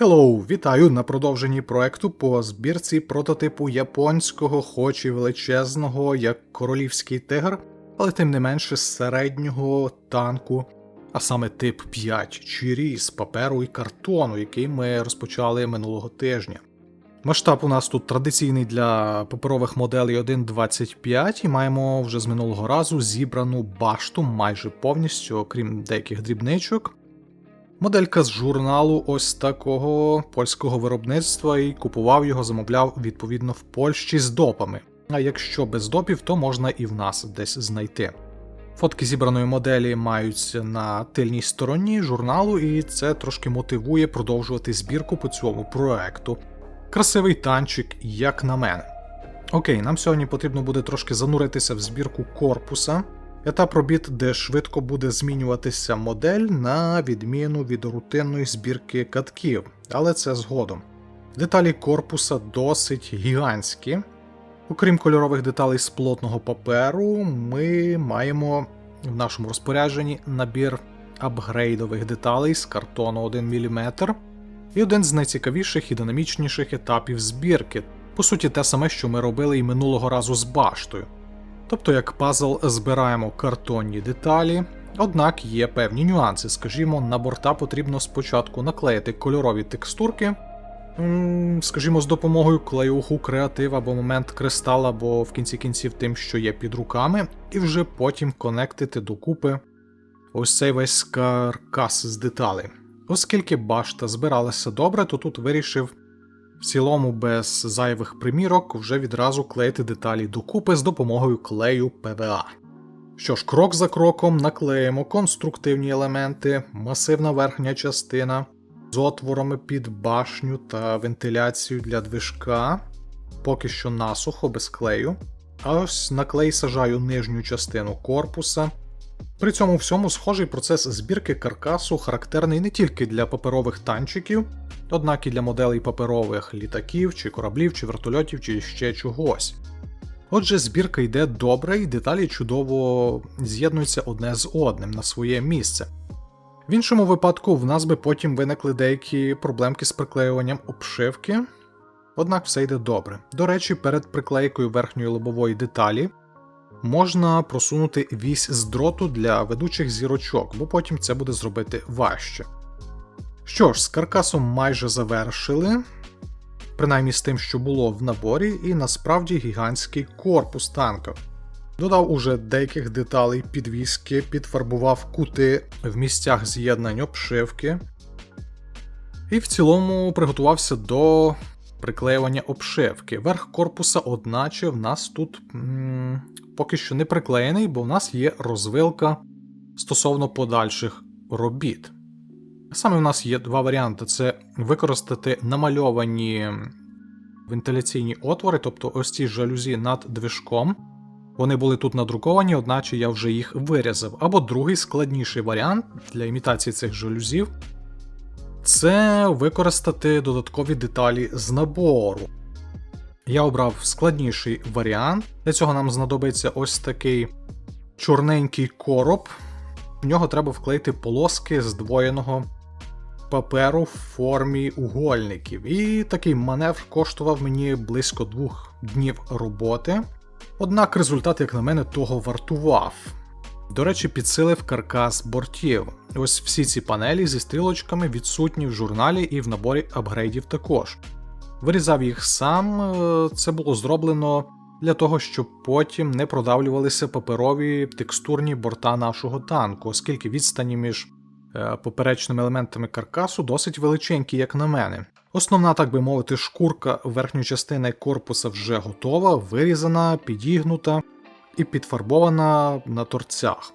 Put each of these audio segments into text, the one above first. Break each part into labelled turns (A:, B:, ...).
A: Hello! Вітаю на продовженні проекту по збірці прототипу японського, хоч і величезного, як королівський тигр, але тим не менше середнього танку, а саме тип 5 чирі з паперу і картону, який ми розпочали минулого тижня. Масштаб у нас тут традиційний для паперових моделей 1.25 і маємо вже з минулого разу зібрану башту майже повністю, окрім деяких дрібничок. Моделька з журналу ось такого польського виробництва і купував його, замовляв відповідно в Польщі з допами. А якщо без допів, то можна і в нас десь знайти. Фотки зібраної моделі маються на тильній стороні журналу, і це трошки мотивує продовжувати збірку по цьому проекту. Красивий танчик, як на мене. Окей, нам сьогодні потрібно буде трошки зануритися в збірку корпуса. Етап робіт, де швидко буде змінюватися модель на відміну від рутинної збірки катків, але це згодом. Деталі корпуса досить гігантські. Окрім кольорових деталей з плотного паперу, ми маємо в нашому розпорядженні набір апгрейдових деталей з картону 1 мм і один з найцікавіших і динамічніших етапів збірки. По суті, те саме, що ми робили і минулого разу з баштою. Тобто, як пазл збираємо картонні деталі, однак є певні нюанси. Скажімо, на борта потрібно спочатку наклеїти кольорові текстурки, скажімо, з допомогою клеюху креатив або момент кристал, або в кінці кінців тим, що є під руками, і вже потім конектити докупи ось цей весь каркас з деталей. Оскільки башта збиралася добре, то тут вирішив в цілому без зайвих примірок вже відразу клеїти деталі докупи з допомогою клею PVA. Що ж, крок за кроком наклеїмо конструктивні елементи, масивна верхня частина з отворами під башню та вентиляцію для движка, поки що насухо без клею. А ось на клей сажаю нижню частину корпуса. При цьому всьому схожий процес збірки каркасу характерний не тільки для паперових танчиків, однак і для моделей паперових літаків, чи кораблів, чи вертольотів, чи ще чогось. Отже, збірка йде добре і деталі чудово з'єднуються одне з одним на своє місце. В іншому випадку в нас би потім виникли деякі проблемки з приклеюванням обшивки, однак все йде добре. До речі, перед приклейкою верхньої лобової деталі можна просунути вісь з дроту для ведучих зірочок, бо потім це буде зробити важче. Що ж, з каркасом майже завершили, принаймні з тим, що було в наборі, і насправді гігантський корпус танка. Додав уже деяких деталей підвіски, підфарбував кути в місцях з'єднань обшивки. І в цілому приготувався до приклеювання обшивки. Верх корпуса, одначе, в нас тут м поки що не приклеєний, бо в нас є розвилка стосовно подальших робіт. Саме в нас є два варіанти: це використати намальовані вентиляційні отвори, тобто ось ці жалюзі над движком. Вони були тут надруковані, одначе я вже їх вирізав. Або другий складніший варіант для імітації цих жалюзів це використати додаткові деталі з набору. Я обрав складніший варіант. Для цього нам знадобиться ось такий чорненький короб. В нього треба вклеїти полоски здвоєного паперу в формі угольників. І такий маневр коштував мені близько двох днів роботи. Однак результат, як на мене, того вартував. До речі, підсилив каркас бортів. Ось всі ці панелі зі стрілочками відсутні в журналі і в наборі апгрейдів також. Вирізав їх сам, е, це було зроблено для того, щоб потім не продавлювалися паперові текстурні борта нашого танку, оскільки відстані між е, поперечними елементами каркасу досить величенькі, як на мене. Основна, так би мовити, шкурка верхньої частини корпуса вже готова, вирізана, підігнута і підфарбована на торцях.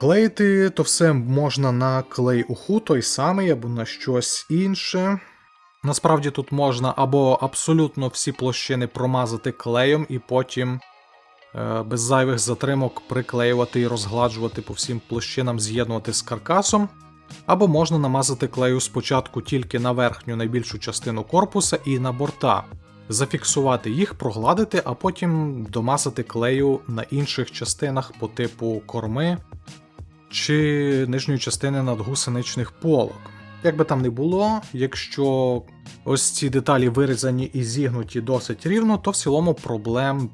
A: Клеїти то все можна на клей уху, той самий або на щось інше. Насправді тут можна або абсолютно всі площини промазати клеєм і потім е, без зайвих затримок приклеювати і розгладжувати по всім площинам, з'єднувати з каркасом, або можна намазати клею спочатку тільки на верхню найбільшу частину корпуса і на борта, зафіксувати їх, прогладити, а потім домазати клею на інших частинах по типу корми чи нижньої частини надгусеничних полок. Як би там не було, якщо ось ці деталі вирізані і зігнуті досить рівно, то в цілому проблем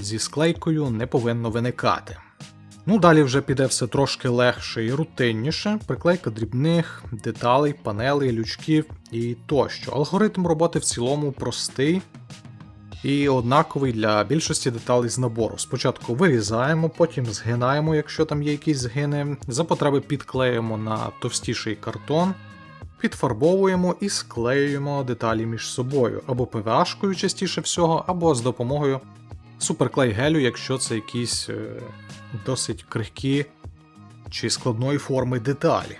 A: зі склейкою не повинно виникати. Ну, далі вже піде все трошки легше і рутинніше. Приклейка дрібних деталей, панелей, лючків і тощо. Алгоритм роботи в цілому простий і однаковий для більшості деталей з набору. Спочатку вирізаємо, потім згинаємо, якщо там є якісь згини. За потреби підклеїмо на товстіший картон, підфарбовуємо і склеюємо деталі між собою, або ПВАшкою частіше всього, або з допомогою суперклей гелю, якщо це якісь е, досить крихкі чи складної форми деталі.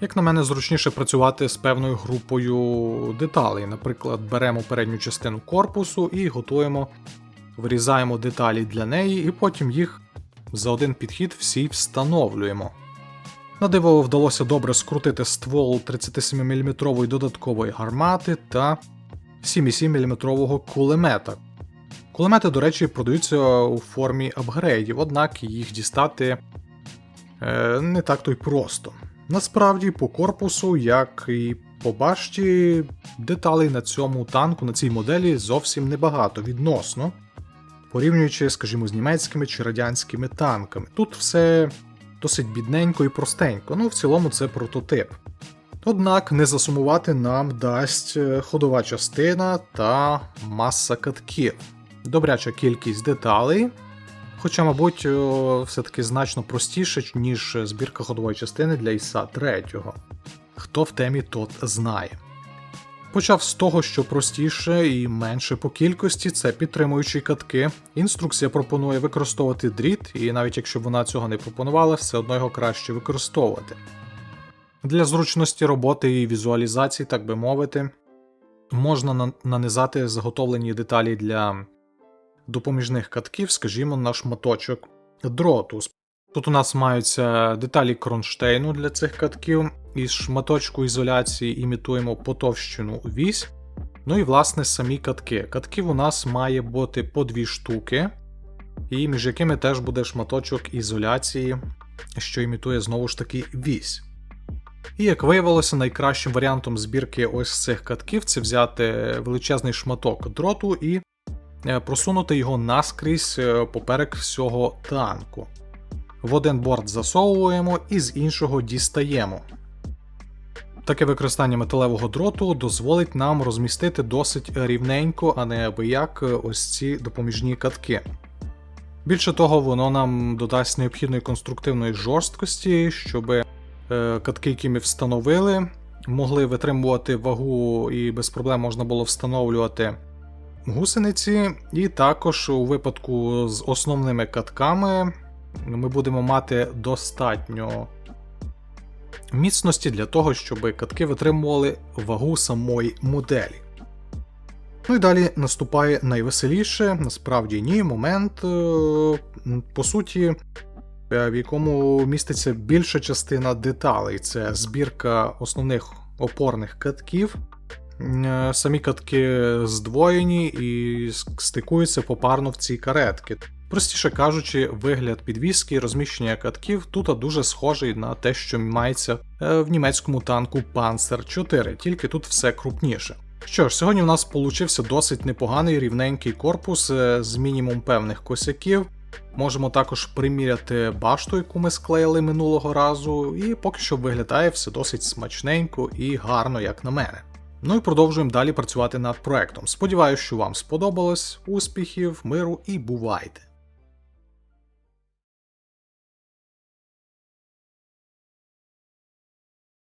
A: Як на мене, зручніше працювати з певною групою деталей. Наприклад, беремо передню частину корпусу і готуємо, вирізаємо деталі для неї, і потім їх за один підхід всі встановлюємо. На диво вдалося добре скрутити ствол 37-мм додаткової гармати та 7,7 мм кулемета. Кулемети, до речі, продаються у формі апгрейдів, однак їх дістати е, не так то й просто. Насправді, по корпусу, як і по башті, деталей на цьому танку, на цій моделі зовсім небагато відносно, порівнюючи, скажімо, з німецькими чи радянськими танками. Тут все досить бідненько і простенько, ну в цілому це прототип. Однак не засумувати нам дасть е, ходова частина та маса катків, добряча кількість деталей. Хоча, мабуть, все-таки значно простіше, ніж збірка ходової частини для ІСа 3. Хто в темі, тот знає. Почав з того, що простіше і менше по кількості це підтримуючі катки. Інструкція пропонує використовувати дріт, і навіть якщо б вона цього не пропонувала, все одно його краще використовувати. Для зручності роботи і візуалізації, так би мовити, можна нанизати заготовлені деталі для допоміжних катків, скажімо, на шматочок дроту. Тут у нас маються деталі кронштейну для цих катків, із шматочку ізоляції імітуємо потовщену вісь. Ну і власне самі катки. Катків у нас має бути по дві штуки, і між якими теж буде шматочок ізоляції, що імітує знову ж таки вісь. І як виявилося, найкращим варіантом збірки ось цих катків це взяти величезний шматок дроту і просунути його наскрізь е, поперек всього танку. В один борт засовуємо і з іншого дістаємо. Таке використання металевого дроту дозволить нам розмістити досить рівненько, а не аби як ось ці допоміжні катки. Більше того, воно нам додасть необхідної конструктивної жорсткості, щоб е, катки, які ми встановили, могли витримувати вагу і без проблем можна було встановлювати гусениці. І також у випадку з основними катками ми будемо мати достатньо міцності для того, щоб катки витримували вагу самої моделі. Ну і далі наступає найвеселіше, насправді ні, момент, е, по суті, е, в якому міститься більша частина деталей. Це збірка основних опорних катків. Е, Самі катки здвоєні і стикуються попарно в ці каретки. Простіше кажучи, вигляд підвіски і розміщення катків тут дуже схожий на те, що мається е, в німецькому танку Panzer 4, тільки тут все крупніше. Що ж, сьогодні у нас получився досить непоганий рівненький корпус е, з мінімум певних косяків. Можемо також приміряти башту, яку ми склеїли минулого разу, і поки що виглядає все досить смачненько і гарно, як на мене. Ну і продовжуємо далі працювати над проектом. Сподіваюсь, що вам сподобалось. Успіхів, миру і бувайте!